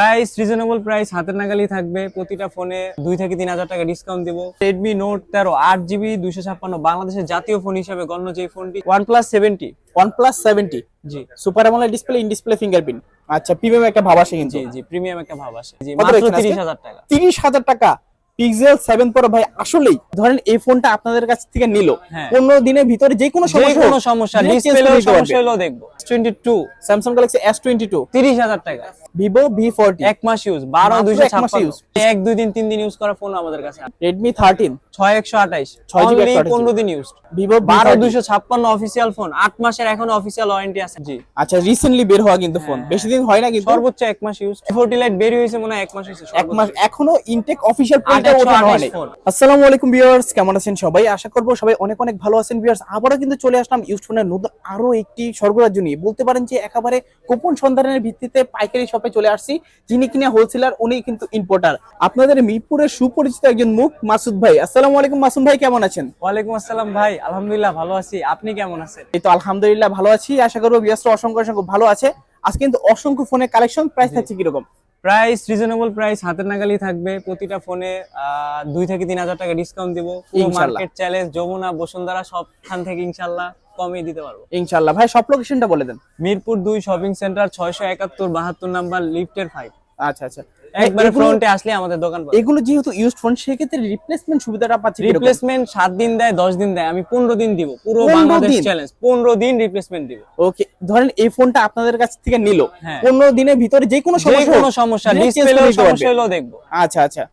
Price reasonable price হাতের থাকবে। প্রতিটা ফোনে দুই থেকে তিন হাজার টাকা ডিসকাউন্ট দিব। রেডমি নোট তেরো আট জিবি দুইশো ছাপ্পান্ন বাংলাদেশের জাতীয় ফোন হিসেবে গণ্য যে ফোনটি one plus seventy OnePlus 70 G. Super AMOLED display in display fingerprint আচ্ছা প্রিমিয়াম একটা ভাব আসে কিন্তু। জি জি প্রিমিয়াম একটা ভাব আসে। জি মাত্র টাকা। তিরিশ হাজার টাকা। পিক্সেল সেভেন প্রো ভাই আসলেই ধরেন এই ফোনটা আপনাদের কাছ থেকে নিল। হ্যাঁ। পনেরো দিনের ভিতরে যে কোনো সমস্যা কোনো সমস্যা ডিসপ্লে সমস্যা হলেও দেখব। Twenty two Samsung Galaxy S twenty two তিরিশ হাজার টাকা। ভিভো ভি ফোরটি এক মাস ইউজ বারো দুইশো এক ছাপ্পান্ন। এক দুই দিন তিন দিন ইউজ করা ফোন আমাদের কাছে। রেডমি থার্টিন ছয় একশো আঠাইশ। ছয় GB Only 128 পনেরো দিন ইউজ ভিভো বারো দুইশো ছাপ্পান্ন অফিসিয়াল ফোন আট মাসের এখনও অফিসিয়াল ওয়ারেন্টি আছে। জি। আচ্ছা রিসেন্টলি বের হওয়া কিন্তু ফোন বেশি দিন হয় না কিন্তু। সর্বোচ্চ এক মাস ইউজ ফোর্টি লাইট বের হয়েছে মনে হয় এক মাস হয়েছে এক মাস এখনও ইনটেক অফিশিয়াল ফোনটা আঠাশশো ওঠানো হয়নি। আসসালামু আলাইকুম ভিউয়ার্স কেমন আছেন সবাই? আশা করব সবাই অনেক অনেক ভালো আছেন ভিউয়ার্স আবারও কিন্তু চলে আসলাম ইউজ ফোনের নতুন আরও একটি সরবরাহ নিয়ে। বলতে পারেন যে একেবারে গোপন সন্ধানের ভিত্তিতে পাইকারি শপে চলে আসছি যিনি কিনা হোলসেলার উনি কিন্তু ইম্পোর্টার আপনাদের মিরপুরের সুপরিচিত একজন মুখ মাসুদ ভাই। আসসালামু আলাইকুম মাসুদ ভাই কেমন আছেন? ওয়ালাইকুম আসসালাম ভাই আলহামদুলিল্লাহ ভালো আছি। আপনি কেমন আছেন? এই তো আলহামদুলিল্লাহ ভালো আছি। আশা করব ভিউয়ার্সরা অসংখ্য অসংখ্য ভালো আছে। আজকে কিন্তু অসংখ্য ফোনের কালেকশন প্রাইস থাকছে কীরকম? প্রাইস রিজনেবল প্রাইস হাতের নাগালি থাকবে। প্রতিটা ফোনে আহ, দুই থেকে তিন হাজার টাকা ডিসকাউন্ট দিব। পুরো মার্কেট চ্যালেঞ্জ যমুনা বসুন্ধরা সবখান থেকে ইনশাল্লাহ। কমিয়ে দিতে পারব। ইনশাল্লাহ ভাই সব লোকেশনটা বলে দেন। মিরপুর দুই শপিং সেন্টার ছয়শো একাত্তর বাহাত্তর নাম্বার লিফটের ফাইভ আচ্ছা আচ্ছা। একবারে ফ্রন্টে আসলে আমাদের দোকান এগুলো যেহেতু ইউজড ফোন সেক্ষেত্রে রিপ্লেসমেন্ট সুবিধাটা পাচ্ছি রিপ্লেসমেন্ট সাত দিন দেয় দশ দিন দেয়। আমি পনেরো দিন দিব। পুরো বাংলাদেশ চ্যালেঞ্জ পনেরো দিন রিপ্লেসমেন্ট দিব। ওকে ধরেন এই ফোনটা আপনাদের কাছ থেকে নিল। হ্যাঁ। পনেরো দিনের ভিতরে যে কোনো যে সমস্যা কোনো সমস্যা ডিসপ্লে সমস্যা। হলেও দেখব। আচ্ছা আচ্ছা।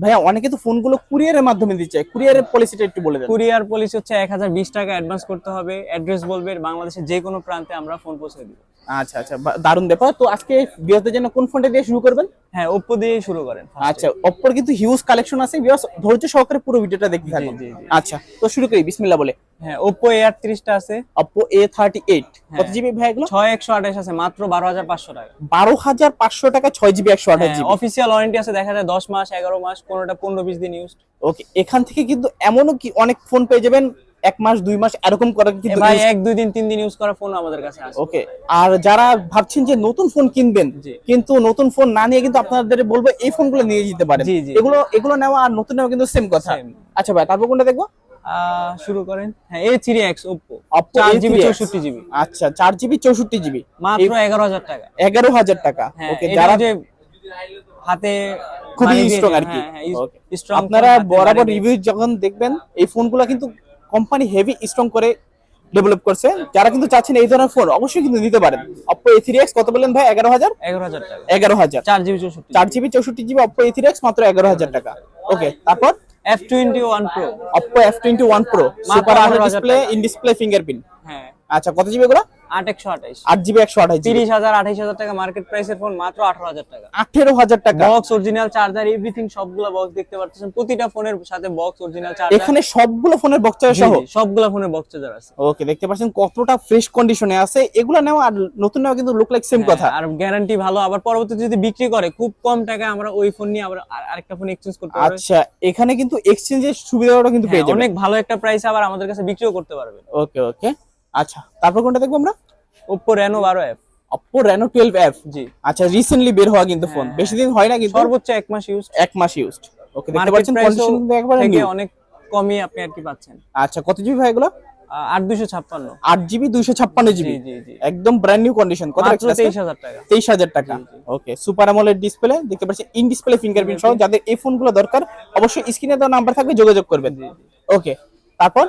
ভাইয়া, অনেকে তো ফোনগুলো কুরিয়ারের মাধ্যমে দিচ্ছে কুরিয়ারের পলিসিটা একটু বলে দেন। কুরিয়ার পলিসি হচ্ছে এক হাজার বিশ টাকা অ্যাডভান্স করতে হবে। অ্যাড্রেস বলবে, বাংলাদেশের যে কোনো প্রান্তে আমরা ফোন পৌঁছে দিব। আচ্ছা আচ্ছা দারুণ ব্যাপার। তো আজকে বিয়াসদের জন্য কোন ফোনটা দিয়ে শুরু করবেন? হ্যাঁ ওপ্পো দিয়েই শুরু করেন আচ্ছা অপ্পোর কিন্তু হিউজ কালেকশন আছে। বিয়াস ধৈর্য সহকারে পুরো ভিডিওটা দেখতে থাকুন। আচ্ছা তো শুরু করি বিসমিল্লাহ বলে। হ্যাঁ ওপ্পো এ আটত্রিশটা আছে। অপ্পো এ থার্টি এইট কত। জিবি ভাই এগুলো? ছয় একশো আঠাশ আছে মাত্র বারো হাজার পাঁচশো টাকা। বারো হাজার পাঁচশো টাকা ছয় জিবি একশো আঠাশ জিবি অফিসিয়াল ওয়ারেন্টি আছে দেখা যায় দশ মাস এগারো মাস কোনোটা পনেরো বিশ দিন ইউজ ওকে এখান থেকে কিন্তু এমনও কি অনেক ফোন পেয়ে যাবেন এক মাস দুই মাস এরকম করার কিন্তু ভাই এক দুই দিন তিন দিন ইউজ করা ফোন আমাদের কাছে আছে ওকে আর যারা ভাবছেন যে নতুন ফোন কিনবেন। কিন্তু নতুন ফোন না নিয়ে কিন্তু আপনাদের বলব এই ফোনগুলো নিয়ে যেতে পারেন। এগুলো এগুলো নেওয়া আর নতুন নেওয়া কিন্তু সেম কথা। আচ্ছা ভাই তারপর কোনটা দেখব? শুরু করেন। হ্যাঁ A three X Oppo Oppo চার জিবি A3X চৌষট্টি জিবি। আচ্ছা চার জিবি চৌষট্টি জিবি। মাত্র এগারো হাজার টাকা। এগারো হাজার টাকা। হ্যাঁ ওকে যারা যে হাতে খুবই স্ট্রং আর কি। হ্যাঁ, হ্যাঁ, আপনারা বরাবর রিভিউ যখন দেখবেন এই ফোনগুলো কিন্তু কোম্পানি হেভি স্ট্রং করে ডেভেলপ করছে। যারা কিন্তু চাচ্ছেন এই ধরনের ফোন অবশ্যই কিন্তু নিতে পারেন। অপো এ থ্রি এক্স কত বললেন ভাই? এগারো হাজার? এগারো হাজার এগারো হাজার। চার জিবি চৌষট্টি। চার জিবি চৌষট্টি GB Oppo A three X মাত্র এগারো হাজার টাকা। ওকে তারপর? F twenty one pro Oppo F twenty one pro super AMOLED 18,000 display in display fingerprint হ্যাঁ। আচ্ছা কত জিবি এগুলো? আট একশো আঠাইশ। আট জিবি একশো তিরিশ হাজার আঠাইশ হাজার টাকা মার্কেট প্রাইসের ফোন মাত্র আঠারো হাজার টাকা। আঠেরো হাজার টাকা। বক্স অরিজিনাল চার্জার এভরিথিং সবগুলা বক্স দেখতে পাচ্ছেন প্রতিটা ফোনের সাথে বক্স অরিজিনাল চার্জার এখানে সবগুলো ফোনের বক্স সহ? সবগুলা ফোনের বক্স চার্জার আছে। ওকে দেখতে পাচ্ছেন কতটা ফ্রেশ কন্ডিশনে আছে। এগুলো আর নতুন কিন্তু লুক লাইক সেম কথা। হ্যাঁ, আর গ্যারান্টি ভালো। আবার পরবর্তীতে যদি বিক্রি করে খুব কম টাকায় আমরা ওই ফোন নিয়ে আবার আরেকটা ফোন এক্সচেঞ্জ করতে পারব। আচ্ছা এখানে কিন্তু এক্সচেঞ্জের সুবিধাটা কিন্তু পেয়ে হ্যাঁ, যাবেন। অনেক ভালো একটা প্রাইস আবার আমাদের কাছে বিক্রিও করতে পারবেন। ওকে ওকে আচ্ছা তারপর কোনটা দেখব আমরা? ওপ্পো রেনো বারো F Oppo Reno twelve F G. আচ্ছা রিসেন্টলি বের হওয়া কিন্তু ফোন বেশি দিন হয় না কিন্তু। সর্বোচ্চ এক মাস ইউজ এক মাস ইউজড ওকে দেখতে পাচ্ছেন কন্ডিশন একবারে। অনেক কমই আপনি আর কি পাচ্ছেন। আচ্ছা কত জিবি ভাই এগুলো? আট দুশো ছাপ্পান্ন। আট জিবি দুইশো ছাপ্পান্ন জিবি একদম ব্র্যান্ড নিউ কন্ডিশন কত তেইশ হাজার টাকা। তেইশ হাজার টাকা। ওকে সুপার আমলের ডিসপ্লে দেখতে পাচ্ছেন ইন ডিসপ্লে ফিঙ্গারপ্রিন্ট সহ। যাদের এই ফোনগুলো দরকার অবশ্যই স্ক্রিনে দেওয়া নাম্বার থাকবে যোগাযোগ করবেন। ওকে তারপর?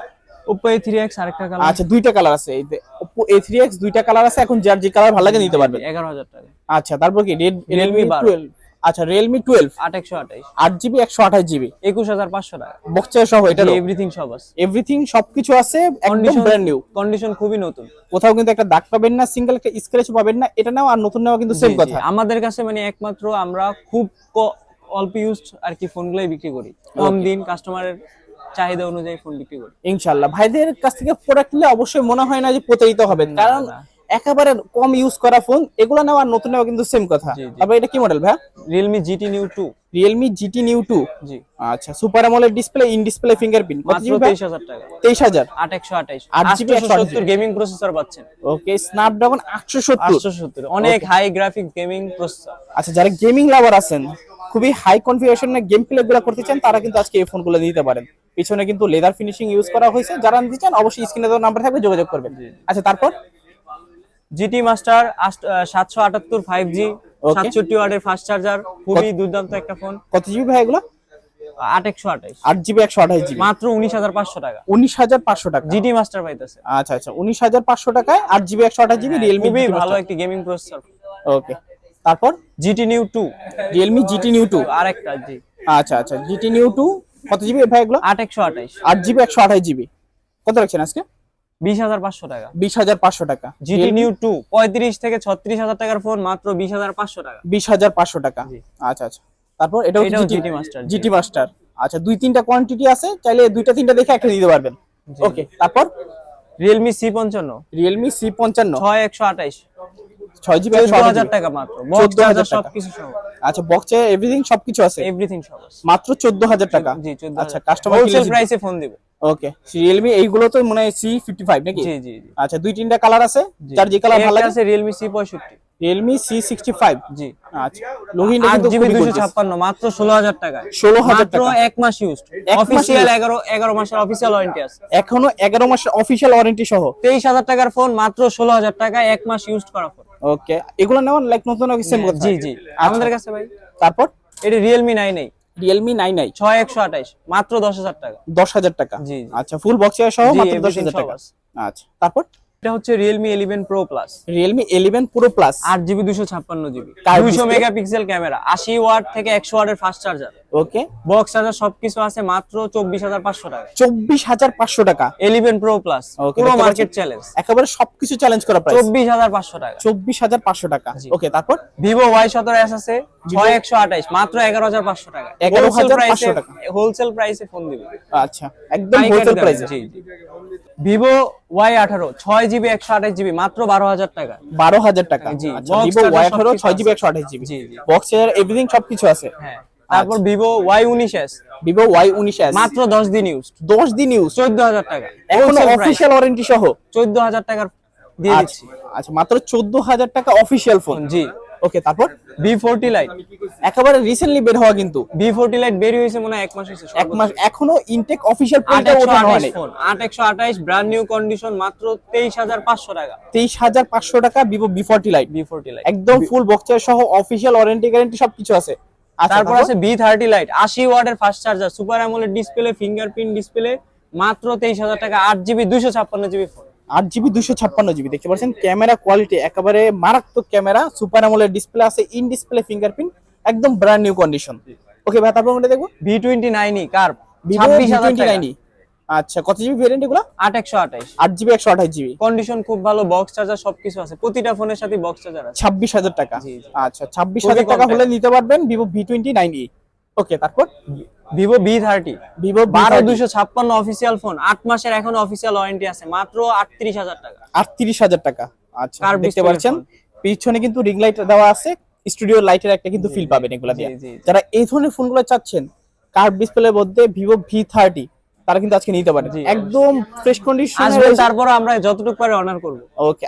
ওপ্পো এ থ্রি এক্স আরেকটা কালার আচ্ছা দুইটা কালার আছে। এই Oppo A3X দুইটা কালার আছে এখন যার যে কালার ভালো লাগে নিতে পারবেন। এগারো হাজার টাকা। আচ্ছা তারপর কি? রেড Realme রিয়েলমি 12 টুয়েলভ আচ্ছা রিয়েলমি টুয়েলভ আট একশো আঠাইশ আট জিবি একশো আঠাশ জিবি একুশ হাজার পাঁচশো টাকা। বক্সের সহ এটা এভরিথিং সব আছে। এভরিথিং সবকিছু আছে একদম ব্র্যান্ড নিউ কন্ডিশন খুবই নতুন। কোথাও কিন্তু একটা দাগ পাবেন না সিঙ্গেল একটা স্ক্র্যাচ পাবেন না এটা নাও আর নতুন নেওয়া কিন্তু সেম। কথা। আমাদের কাছে মানে একমাত্র আমরা খুব অল্প ইউজ আর কি ফোনগুলোই বিক্রি করি। কম দিন কাস্টমারের চাহিদা অনুযায়ী ফোন বিক্রি করি। ইনশাল্লাহ ভাইদের কাছ থেকে প্রোডাক্ট নিলে অবশ্যই মনে হয় না যে প্রতারিত হবেন কারণ একেবারে কম ইউজ করা ফোন এগুলো নেওয়া আর নতুন নেওয়া কিন্তু সেম কথা। জি। এটা কি মডেল ভাই Realme GT new two Realme GT new two G. আচ্ছা super AMOLED display in display fingerprint কত মাত্র জিবি ভাই তেইশ হাজার টাকা। তেইশ হাজার? আট একশো আঠাইশ। আট GB, আটশো সত্তর গেমিং প্রসেসর পাচ্ছেন। ওকে স্ন্যাপড্রাগন আটশো সত্তর। আটশো সত্তর। অনেক হাই গ্রাফিক গেমিং প্রসেসর আচ্ছা যারা গেমিং লাভার আছেন খুবই হাই কনফিগারেশনের গেম প্লে গুলো করতে চান তারা কিন্তু আজকে এই ফোনগুলো নিতে পারেন। পিছনে কিন্তু লেদার ফিনিশিং ইউজ করা হয়েছে। যারা নিতে চান অবশ্যই স্ক্রিনে দেওয়া নাম্বার থাকবে যোগাযোগ করবেন। আচ্ছা তারপর? জিটি মাস্টার সাতশো আটাত্তর ফাইভ জি. সাতষট্টি ওয়ার্ডের ফাস্ট চার্জার খুবই দুর্দান্ত একটা ফোন কত জিবি ভাই এগুলো? আট একশো আঠাইশ আট জিবি একশো আঠাশ জিবি মাত্র উনিশ হাজার পাঁচশো টাকা। উনিশ হাজার পাঁচশো টাকা। জিটি মাস্টার পাইতেছে। আচ্ছা আচ্ছা উনিশ হাজার পাঁচশো টাকায় আট জিবি একশো আঠাশ জিবি রিয়েলমি খুবই ভালো একটি গেমিং প্রসেসর ওকে তারপর GT new two Realme GT new two আরেকটা জি। আচ্ছা আচ্ছা জিটি নিউ টু কত জিবি ভাই এগুলো? আট একশো আঠাইশ। আট জিবি একশো আঠাশ জিবি কত রাখছেন আজকে? বিশ হাজার পাঁচশো টাকা। বিশ হাজার পাঁচশো টাকা। জিটি নিউ টু পঁয়ত্রিশ থেকে ছত্রিশ হাজার টাকার ফোন মাত্র বিশ হাজার পাঁচশো টাকা। বিশ হাজার পাঁচশো টাকা। আচ্ছা আচ্ছা। তারপর এটাও এটাও জিটি জি। জিটি মাস্টার আচ্ছা দুই তিনটা কোয়ান্টিটি আছে চাইলে দুইটা তিনটা দেখে একটা দিতে পারবেন। ওকে তারপর? রিয়েলমি সি পঞ্চান্ন। রিয়েলমি সি পঞ্চান্ন। ছয় একশো আঠাইশ। ছয় জিবি হাজার টাকা মাত্র। বক্স 14,000 সবকিছু সহ। আচ্ছা বক্সে এভরিথিং সবকিছু আছে? এভরিথিং সহ মাত্র চোদ্দ হাজার টাকা? জি চোদ্দ আচ্ছা কাস্টমার হোলসেল প্রাইসে ফোন দিব। ওকে রিয়েলমি এইগুলো তো মনে হয় সি ফিফটি ফাইভ নাকি? জি জি জি। আচ্ছা দুই তিনটা কালার আছে? যার যে কালার ভালো লাগে? আছে রিয়েলমি সি পঁয়ষট্টি। Realme C sixty five G. আচ্ছা লোহিনটা কিন্তু জিবি দুশো ছাপ্পান্ন মাত্র ষোলো হাজার টাকায়। 16,000 মাত্র টাকা। এক মাস ইউজ অফিসিয়াল এগারো এগারো মাসের অফিসিয়াল ওয়ারেন্টি আছে। এখনও এগারো মাসের অফিসিয়াল ওয়ারেন্টি সহ। তেইশ হাজার টাকার ফোন মাত্র ষোলো হাজার টাকা এক মাস ইউজ করা ফোন ওকে এগুলো নেওয়ার লাইক নতুন সেম কথা। জি জি। আমাদের কাছে ভাই। তারপর? এটি রিয়েলমি নাইন এই রিয়েলমি নাইন আই ছয় একশো আঠাইশ মাত্র দশ হাজার টাকা। দশ হাজার টাকা। জি। আচ্ছা ফুল বক্স সহ মাত্র দশ হাজার টাকা। আচ্ছা তারপর? এটা হচ্ছে Realme eleven pro plus Realme eleven পুরো প্লাস আট জিবি দুশো ছাপ্পান্ন জিবি Curved দুইশো display? মেগাপিক্সেল ক্যামেরা আশি ওয়াট থেকে একশো ওয়াটের fast charger okay box charger সবকিছু আছে মাত্র চব্বিশ হাজার পাঁচশো টাকা চব্বিশ হাজার পাঁচশো টাকা। ইলেভেন প্রো প্লাস পুরো মার্কেট চ্যালেঞ্জ একেবারে সবকিছু চ্যালেঞ্জ করা প্রাইস চব্বিশ হাজার পাঁচশো টাকা। চব্বিশ হাজার পাঁচশো টাকা। ওকে তারপর? ভিভো ওয়াই সতেরো এস আছে ছয় একশো আঠাইশ মাত্র এগারো হাজার পাঁচশো টাকা। 11,500 টাকা। হোলসেল প্রাইসে ফোন দিবে। আচ্ছা একদম হোলসেল প্রাইস জি ভিভো ওয়াই আঠারো ছয় জিবি একশো আঠাশ জিবি মাত্র বারো হাজার টাকা। বারো হাজার টাকা। জি, আচ্ছা। একশো আঠাশ জিবি জি, জি। বক্সের এভরিথিং সবকিছু আছে। হ্যাঁ। তারপর আচ্ছা। ভিভো ওয়াই উনিশ এস ভিভো ওয়াই উনিশ এস মাত্র দশ দিন ইউজ দশ দিন ইউজ চোদ্দ হাজার টাকা। এখনও অফিসিয়াল ওয়ারেন্টি সহ? চোদ্দ হাজার টাকার দিয়ে আচ্ছা দিচ্ছি। আচ্ছা মাত্র চোদ্দ হাজার টাকা অফিসিয়াল ফোন জি। ওকে তারপর? বি ফোরটি লাইট একেবারে রিসেন্টলি বের হওয়া কিন্তু। বি ফোরটি লাইট বের হয়েছে মনে হয় এক মাস হয়েছে এক মাস এখনও ইনটেক অফিসিয়াল প্রিন্টে ওঠানো হয়নি। ফোন আট একশো আঠাইশ ব্র্যান্ড নিউ কন্ডিশন মাত্র তেইশ হাজার পাঁচশো টাকা। তেইশ হাজার পাঁচশো টাকা Vivo B forty lite B forty lite একদম ফুল বক্সের সহ অফিসিয়াল ওয়ারেন্টি গ্যারান্টি সবকিছু আছে। আচ্ছা তারপর তারপর? আছে বি থার্টি লাইট আশি ওয়াটের fast charger super AMOLED display fingerprint display মাত্র তেইশ হাজার টাকা আট জিবি দুশো ছাপ্পান্ন জিবি ফোন আট জিবি দুশো ছাপ্পান্ন জিবি দেখতে পাচ্ছেন? ক্যামেরা কোয়ালিটি একেবারে মারাত্মক ক্যামেরা সুপার অ্যামোলেড ডিসপ্লে আছে ইন ডিসপ্লে ফিঙ্গারপ্রিন্ট একদম ব্র্যান্ড নিউ কন্ডিশন ওকে ভাই তারপর আমরা দেখব? ভি টোয়েন্টি নাইনই কার ভিভো ছাব্বিশ হাজার টোয়েন্টি নাইনই আচ্ছা কত জিবি ভেরিয়েন্ট এগুলো? আট একশো আঠাইশ আট জিবি একশো আঠাশ জিবি কন্ডিশন খুব ভালো বক্স চার্জার সবকিছু আছে। প্রতিটা ফোনের সাথে বক্স চার্জার আছে। ছাব্বিশ হাজার টাকা। জি, জি। আচ্ছা ছাব্বিশ খুবই হাজার কম টাকা হলে নিতে পারবেন Vivo V twenty nine E okay তারপর? ভিভো বি থার্টি ভিভো বারো দুশো ছাপ্পান্ন অফিসিয়াল ফোন আট মাসের এখনও অফিসিয়াল ওয়ারেন্টি আছে। মাত্র আটত্রিশ হাজার টাকা। আটত্রিশ হাজার টাকা। আচ্ছা দেখতে পাচ্ছেন? পিছনে কিন্তু রিং লাইট দেওয়া আছে। স্টুডিও লাইটের একটা কিন্তু ফিল পাবেন এগুলা দিয়ে। যারা এই ধরনের ফোনগুলো চাচ্ছেন কার্ভ ডিসপ্লের মধ্যে ভিভো ভি থার্টি তারা কিন্তু আজকে নিতে পারে। একদম ফ্রেশ কন্ডিশন তারপর আমরা যতটুকু পারে অনার করব। ওকে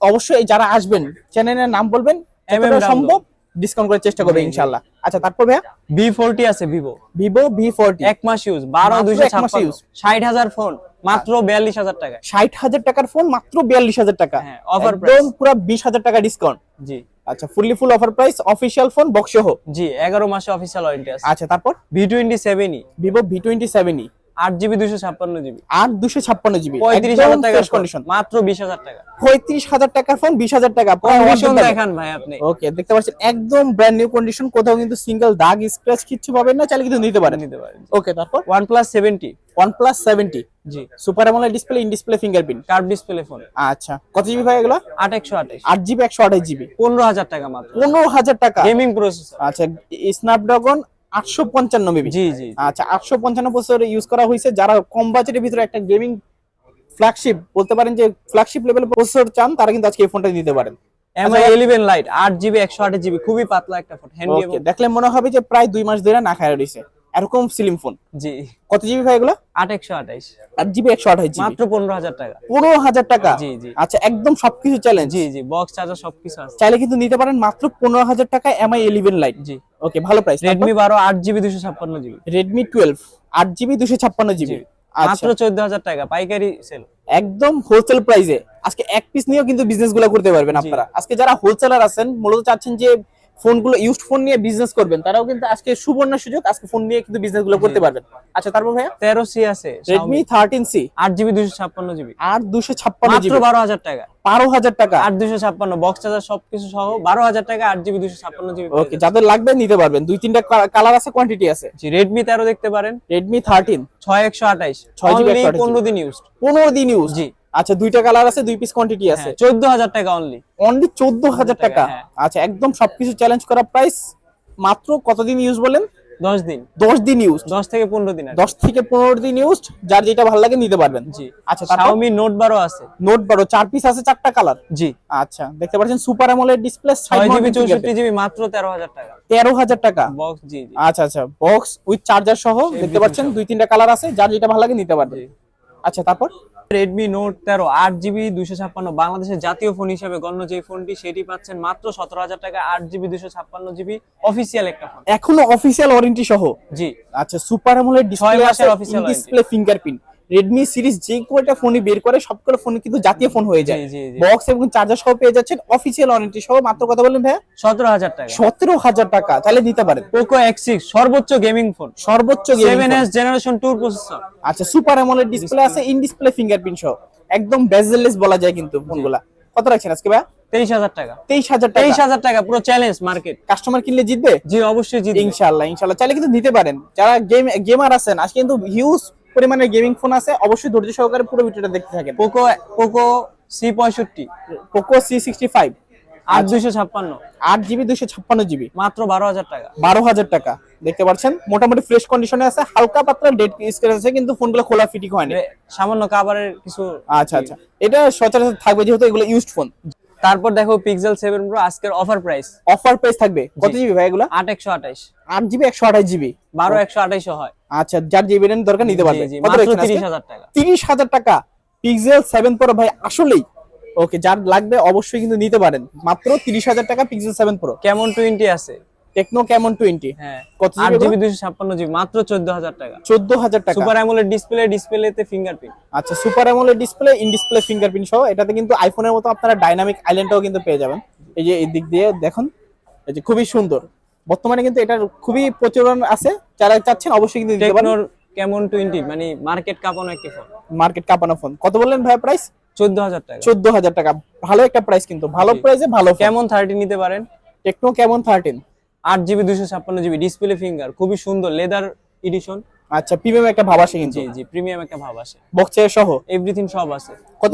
অবশ্যই যারা আসবেন চ্যানেলের নাম বলবেন এমএম সম্ভব ডিসকাউন্ট করার চেষ্টা করবে ইনশাআল্লাহ। আচ্ছা তারপর ভাইয়া? V40 আছে Vivo Vivo V40 এক মাস ইউজ 12256 60000 ফোন মাত্র 42000 হ্যাঁ। টাকা। 60000 টাকার ফোন মাত্র 42000 টাকা। হ্যাঁ অফার প্রাইস একদম পুরো 20000 টাকা ডিসকাউন্ট জি। আচ্ছা fully full offer price official phone box সহ। জি 11 মাসে অফিশিয়াল ওয়ারেন্টি আছে। আচ্ছা তারপর? V27e Vivo V27e আট জিবি দুশো ছাপ্পান্ন জিবি। আট দুশো ছাপ্পান্ন জিবি। পঁয়ত্রিশ হাজার টাকার কন্ডিশন মাত্র বিশ হাজার টাকা। পঁয়ত্রিশ হাজার টাকার ফোন বিশ হাজার টাকা। কন্ডিশন দেখান ভাই আপনি। ওকে দেখতে পাচ্ছেন একদম ব্র্যান্ড নিউ কন্ডিশন কোথাও কিন্তু সিঙ্গেল দাগ স্ক্র্যাচ কিচ্ছু পাবেন না চাইলে কিন্তু নিতে পারেন। নিতে পারেন। ওকে তারপর? One plus seventy one plus seventy G. Super AMOLED display in display fingerprint curve display phone আচ্ছা কত জিবি ভাই এগুলো? আট একশো আঠাইশ আট জিবি একশো আঠাশ জিবি। পনেরো হাজার টাকা মাত্র। পনেরো হাজার টাকা। গেমিং প্রসেসর আচ্ছা স্ন্যাপড্রাগন আটশো পঞ্চান্ন মেবি। জি জি আচ্ছা আটশো পঞ্চান্ন বছর ইউজ করা হয়েছে। যারা কম বাজেটের ভিতরে একটা গেমিং ফ্ল্যাগশিপ বলতে পারেন যে ফ্ল্যাগশিপ লেভেল প্রসেসর চান তারা কিন্তু আজকে এই ফোনটা নিতে পারেন। এমআই লাইট আট জিবি খুবই পাতলা একটা ফোন হ্যান্ডি ওকে দেখলে মনে হবে যে প্রায় দুই মাস ধরে না খায় রয়েছে। এরকম স্লিম ফোন জি। কত জিবি ভাই এগুলো? জিবি মাত্র পনেরো হাজার টাকা। পনেরো হাজার টাকা? জি, জি। আচ্ছা একদম সবকিছু চ্যালেঞ্জ জি জি বক্স চার্জার সবকিছু আছে। চাইলে কিন্তু নিতে পারেন মাত্র পনেরো হাজার টাকা এমআই ইলেভেন লাইট জি। ওকে ভালো প্রাইস রেডমি বারো আট জিবি দুশো ছাপ্পান্ন জিবি রেডমি টুয়েলভ আট জিবি দুশো ছাপ্পান্ন জিবি জি। আচ্ছা মাত্র চোদ্দ হাজার টাকা পাইকারি সেল একদম হোলসেল প্রাইসে আজকে এক পিস নিয়েও কিন্তু বিজনেসগুলো করতে পারবেন আপনারা। আজকে যারা হোলসেলার আছেন মূলত চাচ্ছেন যে ফোনগুলো ইউজড ফোন নিয়ে বিজনেস করবেন তারাও কিন্তু আজকে সুবর্ণ সুযোগ আজকে ফোন নিয়ে কিন্তু বিজনেসগুলো করতে পারবেন। আচ্ছা তারপর ভাইয়া? তেরো সি আছে রেডমি থার্টিন সি আট জিবি দুশো ছাপ্পান্ন জিবি আর দুশো ছাপ্পান্ন মাত্র জিবি বারো হাজার টাকা। বারো হাজার টাকা। আট দুশো ছাপ্পান্ন বক্স চার্জার সবকিছু সহ বারো হাজার টাকা আট জিবি দুশো ছাপ্পান্ন জিবি ওকে যাদের লাগবে নিতে পারবেন। দুই তিনটা কালার আছে কোয়ান্টিটি আছে। জি রেডমি তেরো দেখতে পারেন। রেডমি থার্টিন ছয় একশো আঠাইশ। 6 GB অনলি 128 পনেরো দিন ইউজ পনেরো দিন ইউজ জি। আচ্ছা দুইটা কালার আছে দুই পিস কোয়ান্টিটি আছে? চোদ্দ হাজার টাকা অনলি অনলি চোদ্দ হাজার টাকা। হ্যাঁ। আচ্ছা একদম সবকিছু চ্যালেঞ্জ করা প্রাইস মাত্র কতদিন ইউজ বলেন? দশ দিন। দশ দিন ইউজ দশ থেকে পনেরো দিন আর কি। দশ থেকে পনেরো দিন ইউজ যার যেটা ভালো লাগে নিতে পারবেন। জি। আচ্ছা শাওমি নোট বারো আছে। নোট বারো চার পিস আছে চারটা কালার জি। আচ্ছা দেখতে পাচ্ছেন সুপার অ্যামোলেড ডিসপ্লে ছয় জিবি চৌষট্টি জিবি মাত্র তেরো হাজার টাকা। তেরো হাজার টাকা? বক্স জি জি। আচ্ছা আচ্ছা বক্স উইথ চার্জার সহ দেখতে পাচ্ছেন দুই তিনটা কালার আছে যার যেটা ভালো লাগে নিতে পারবেন। আচ্ছা তারপর? রেডমি নোট তেরো আট জিবি দুশো ছাপ্পান্ন বাংলাদেশের জাতীয় ফোন হিসেবে গণ্য যে ফোনটি সেটি পাচ্ছেন মাত্র সতেরো হাজার টাকা আট জিবি দুশো ছাপ্পান্ন জিবি অফিসিয়াল একটা ফোন এখনও অফিসিয়াল ওয়ারেন্টি সহ? জি। আচ্ছা super display fingerprint Redmi series যে কোটা ফোনই বের করে সবগুলো ফোন কিন্তু জাতীয় ফোন হয়ে যায়। বক্স এবং চার্জার সহ পেয়ে যাচ্ছেন অফিসিয়াল ওয়ারেন্টি সহ মাত্র কথা বললেন ভাই সতেরো হাজার টাকা। সতেরো হাজার টাকা তাহলে নিতে পারেন। পোকো এক্স সিক্স সর্বোচ্চ গেমিং ফোন সর্বোচ্চ seven S generation two processor আচ্ছা সুপার অ্যামোলেড ডিসপ্লে আছে ইন ডিসপ্লে ফিঙ্গারপ্রিন্ট সহ। একদম বেজেললেস বলা যায় কিন্তু ফোনগুলা কত রাখছেন আজকে ভাই তেইশ হাজার টাকা। তেইশ হাজার তেইশ হাজার টাকা পুরো চ্যালেঞ্জ মার্কেট কাস্টমার কিনলে জিতবে? জি অবশ্যই জিতবে। ইনশাআল্লাহ ইনশাআল্লাহ। চাইলে কিন্তু নিতে পারেন। যারা গেম গেমার আছেন আজকে কিন্তু হিউজ পরিমাণে গেমিং ফোন আছে অবশ্যই ধৈর্য সহকারে পুরো ভিডিওটা দেখতে থাকেন। পোকো পোকো সি পঁয়ষট্টি। পোকো সি সিক্সটি ফাইভ আট দুশো ছাপ্পান্ন। আট জিবি দুইশো ছাপ্পান্ন জিবি মাত্র বারো হাজার টাকা। বারো হাজার টাকা দেখতে পাচ্ছেন? মোটামুটি ফ্রেশ কন্ডিশনে আছে হালকা পাতলা ডেট স্ক্র্যাচ আছে কিন্তু ফোনগুলো খোলা ফিটিং হয়নি। সামান্য কাভারের কিছু আচ্ছা আচ্ছা। এটা সচরাচর থাকবে যেহেতু এগুলো ইউজড ফোন তারপর দেখো পিক্সেল সেভেন প্রো আজকের অফার প্রাইস অফার প্রাইস থাকবে? কত জিবি ভাই এগুলো? আট একশো আঠাইশ আট জিবি একশো আঠাশ জিবি বারো একশো আঠাইশও হয়। আচ্ছা যার জিবি নেন দরকার নিতে পারবে। মাত্র রাখছেন তিরিশ আজকে? হাজার টাকা। তিরিশ হাজার টাকা। পিক্সেল সেভেন প্রো ভাই আসলেই। ওকে যার লাগবে অবশ্যই কিন্তু নিতে পারেন। মাত্র তিরিশ হাজার টাকা Pixel seven Pro Camon twenty আছে? টেকনো কেমন টোয়েন্টি হ্যাঁ। কত জিবি জিবি দুশো ছাপ্পান্ন জিবি মাত্র চোদ্দ হাজার টাকা। চোদ্দ হাজার টাকা সুপার অ্যামোলেড ডিসপ্লে ডিসপ্লেতে ফিঙ্গারপ্রিন্ট আচ্ছা super AMOLED display in display fingerprint সহ। এটাতে কিন্তু আইফোনের মতো আপনারা ডাইনামিক আইল্যান্ডটাও কিন্তু পেয়ে যাবেন। এই যে এই দিক দিয়ে দেখুন এই যে খুবই সুন্দর। বর্তমানে কিন্তু এটার খুবই প্রচলন আছে। যারা চাচ্ছেন অবশ্যই কিন্তু নিতে পারেন। কেমন টোয়েন্টি মানে মার্কেট কাঁপানো একটি ফোন মার্কেট কাপানো ফোন কত বললেন ভাই প্রাইস চোদ্দ হাজার টাকা। চোদ্দ হাজার টাকা। ভালো একটা প্রাইস কিন্তু। ভালো। প্রাইসে ভালো কেমন থার্টি নিতে পারেন। টেকনো কেমন থার্টিন আট জিবি দুশো ছাপ্পান্ন জিবি ডিসপ্লে ফিঙ্গার খুবই সুন্দর লেদার এডিশন আচ্ছা প্রিমিয়াম একটা ভাব আসে কিন্তু। জি জি প্রিমিয়াম একটা ভাব আসে। বক্সের সহ? এভরিথিং সব আছে। কত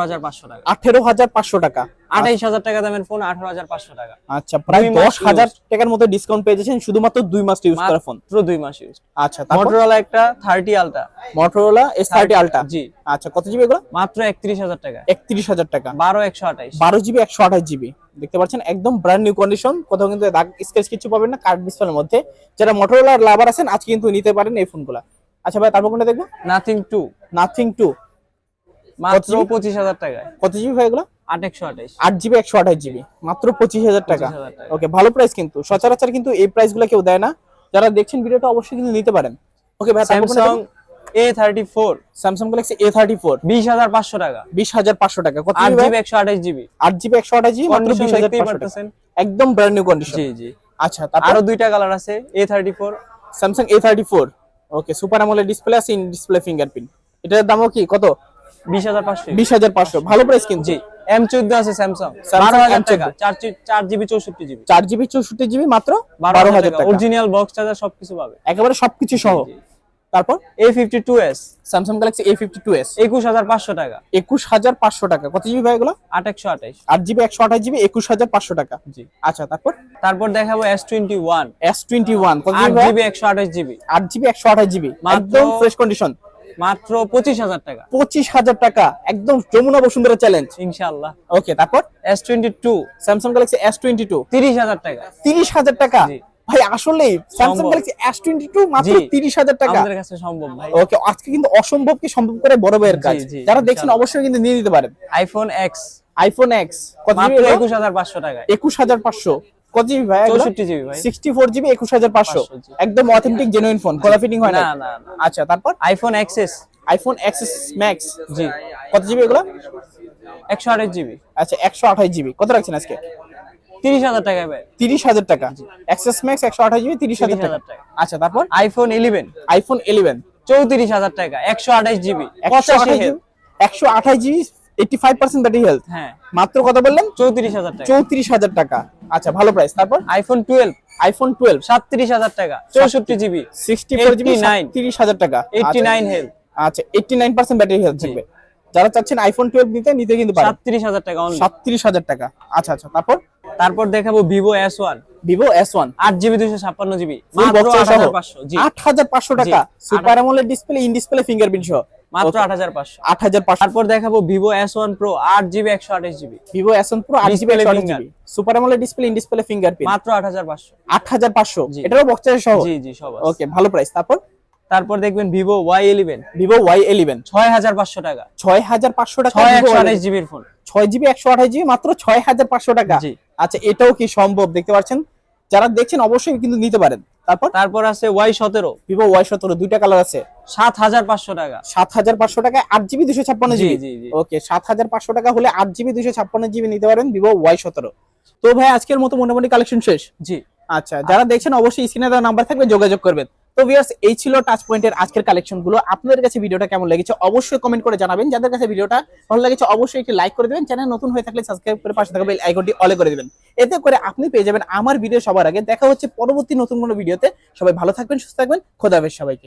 হাজার পাঁচশো টাকা। আঠেরো হাজার পাঁচশো টাকা। আঠাইশ হাজার টাকা দামের ফোন আঠারো হাজার পাঁচশো টাকা। আচ্ছা প্রায় দশ হাজার। টাকার মতো ডিসকাউন্ট পেয়ে যাচ্ছেন শুধুমাত্র দুই মাস ইউজ করা ফোন মাত্র দুই মাস ইউজ আচ্ছা তারপর? মোটরোলা একটা thirty ultra Motorola S thirty ultra জি। আচ্ছা কত জিবি এগুলো? মাত্র একত্রিশ হাজার টাকা। একত্রিশ হাজার টাকা। বারো একশো আঠাইশ। বারো জিবি একশো আঠাশ জিবি দেখতে পাচ্ছেন একদম ব্র্যান্ড নিউ কন্ডিশন কোথাও কিন্তু দাগ স্কেচ কিছু পাবেন না কার্ড ডিসপ্লের মধ্যে। যারা মোটরোলার লাভার আছেন আজকে কিন্তু নিতে পারেন এই ফোনগুলা আচ্ছা ভাই তারপর কোনটা দেখব? নাথিং টু নাথিং টু মাত্র? পঁচিশ হাজার টাকায়। কত জিবি ভাই এগুলো? আট একশো আঠাইশ আট জিবি একশো আঠাশ জিবি। মাত্র পঁচিশ হাজার টাকা। ওকে ভালো প্রাইস কিন্তু। সচরাচর কিন্তু এই প্রাইসগুলো কেউ দেয় না। যারা দেখছেন ভিডিওটা অবশ্যই কিন্তু নিতে পারেন। ওকে ভাই Samsung A thirty four Samsung Galaxy A thirty four বিশ হাজার পাঁচশো টাকা। বিশ হাজার পাঁচশো টাকা। কত আট জিবি একশো আঠাইশ জিবি। আট জিবি একশো আঠাশ জিবি মাত্র বিশ হাজার একদম ব্র্যান্ড নিউ কন্ডিশন জি জি। আচ্ছা তারপর? আরও দুইটা কালার আছে A thirty four Samsung A thirty four okay super AMOLED display আছে ইন ডিসপ্লে ফিঙ্গারপ্রিন্ট এটার দামও কি? কত? বিশ হাজার পাঁচশো ভালো প্রাইস কিন্তু। এম চোদ্দ আছে স্যামসাং Samsung বারো হাজার M14 টাকা। চার জিবি চৌষট্টি জিবি। চার জিবি চৌষট্টি জিবি মাত্র বারো হাজার টাকা। অরিজিনাল বক্স চার্জার সবকিছু পাবে। একেবারে সবকিছু সহ। তারপর A fifty two S Samsung Galaxy A fifty two S একুশ হাজার পাঁচশো টাকা। একুশ হাজার পাঁচশো টাকা। কত জিবি ভাই এগুলো? আট একশো আঠাইশ। আট জিবি একশো আঠাশ জিবি একুশ হাজার পাঁচশো টাকা। জি। আচ্ছা তারপর? তারপর দেখাবো S twenty one S twenty one কত জিবি একশো আঠাইশ জিবি। আট জিবি একশো আঠাশ জিবি। একদম ফ্রেশ কন্ডিশন মাত্র পঁচিশ হাজার টাকা। পঁচিশ হাজার টাকা। একদম যমুনা বসুন্ধরা চ্যালেঞ্জ ইনশাল্লাহ ওকে তারপর? S twenty two Samsung Galaxy S twenty two তিরিশ হাজার টাকা। তিরিশ হাজার টাকা? ভাই আসলে Samsung Galaxy S twenty two মাত্র তিরিশ হাজার টাকা। আমাদের কাছে সম্ভব ভাই। ওকে আজকে কিন্তু অসম্ভবকে সম্ভব করে বড় ভাইয়ের কাজ। যারা দেখছেন অবশ্যই কিন্তু নিয়ে নিতে পারেন। আইফোন এক্স আইফোন এক্স কত একুশ হাজার পাঁচশো টাকায়। একুশ হাজার পাঁচশো। কত জিবি ভাই চৌষট্টি জিবি ভাই। সিক্সটি ফোর জিবি একুশ হাজার পাঁচশো। একদম অথেন্টিক জেনুইন ফোন কলা ফিটিং হয় না আচ্ছা তারপর? IPhone XS iPhone XS Max জি। কত জিবি এগুলো? একশো আঠাশ জিবি। আচ্ছা একশো আঠাশ জিবি। কত রাখছেন আজকে? তিরিশ হাজার টাকায় ভাই। তিরিশ হাজার টাকা। এক্সএস ম্যাক্স একশো আঠাশ জিবি তিরিশ হাজার 30,000 টাকা টাকা। আচ্ছা তারপর? আইফোন ইলেভেন আইফোন ইলেভেন চৌত্রিশ হাজার টাকা। একশো আঠাশ জিবি। একশো পঁচাশি আঠাশ হেলথ একশো আঠাশ জিবি ব্যাটারি হেলথ হ্যাঁ। মাত্র কত বললেন? চৌত্রিশ হাজার টাকা। চৌত্রিশ হাজার টাকা। আচ্ছা ভালো প্রাইস তারপর? আইফোন টুয়েলভ আইফোন টুয়েলভ সাতত্রিশ হাজার টাকা। চৌষট্টি জিবি সিক্সটি ফোর জিবি 89 তিরিশ হাজার টাকা। এইটটি নাইন হেলথ আচ্ছা ব্যাটারি হেলথ থাকবে। যারা চাচ্ছেন আইফোন টুয়েলভ নিতে নিতে কিন্তু পারেন। সাতত্রিশ হাজার টাকা অনলি সাতত্রিশ হাজার টাকা। আচ্ছা আচ্ছা তারপর? তারপর দেখাবো Vivo S one Vivo S one আট জিবি দুশো ছাপ্পান্ন জিবি মাত্র আট হাজার পাঁচশো। জি। টাকা। Super AMOLED display in display fingerprint সহ। মাত্র আট হাজার পাঁচশো। আট হাজার পাঁচশো। তারপর দেখাবো এস ওয়ান প্রো আট জিবি Display একশো আঠাশ finger। GB super AMOLED display in display fingerprint মাত্র আট হাজার পাঁচশো। আট হাজার পাঁচশো? জি। এটারও বক্স সহ? জি জি সব আছে। ওকে ভালো প্রাইস তারপর? তারপর দেখবেন Vivo Y eleven Vivo Y eleven ছয় হাজার পাঁচশো টাকা। ছয় হাজার পাঁচশো টাকা Vivo একশো আঠাশ জিবির ফোন ছয় জিবি একশো আঠাশ জিবি মাত্র ছয় হাজার পাঁচশো টাকা। জি। আচ্ছা এটাও কি সম্ভব? দেখতে পাচ্ছেন? যারা দেখছেন অবশ্যই কিন্তু নিতে পারেন। তারপর? তারপর আছে ওয়াই সতেরো। ভিভো ওয়াই সতেরো দুইটা কালার আছে। সাত হাজার পাঁচশো টাকা। সাত হাজার পাঁচশো টাকায় আট জিবি দুশো ছাপ্পান্ন জিবি। ওকে সাত হাজার পাঁচশো টাকা হলে আট জিবি দুশো ছাপ্পান্ন জিবি নিতে পারেন ভিভো ওয়াই সতেরো। তো ভাই আজকের মতো মোটামুটি কালেকশন শেষ? জি। আচ্ছা যারা দেখছেন অবশ্যই স্ক্রিনে দেওয়া নাম্বার থাকবে যোগাযোগ করবেন। তো ভিউয়ার্স এই ছিল টাচ পয়েন্টের আজকের কালেকশনগুলো। আপনাদের কাছে ভিডিওটা কেমন লেগেছে অবশ্যই কমেন্ট করে জানাবেন। যাদের কাছে ভিডিওটা ভালো লেগেছে অবশ্যই একটি লাইক করে দিবেন। চ্যানেল নতুন হয়ে থাকলে সাবস্ক্রাইব করে পাশে থাকা বেল আইকনটি অলে করে দিবেন। এতে করে আপনি পেয়ে যাবেন আমার ভিডিও সবার আগে। দেখা হচ্ছে পরবর্তী নতুন কোনো ভিডিওতে সবাই ভালো থাকবেন সুস্থ থাকবেন। খোদা হাফেজ সবাইকে।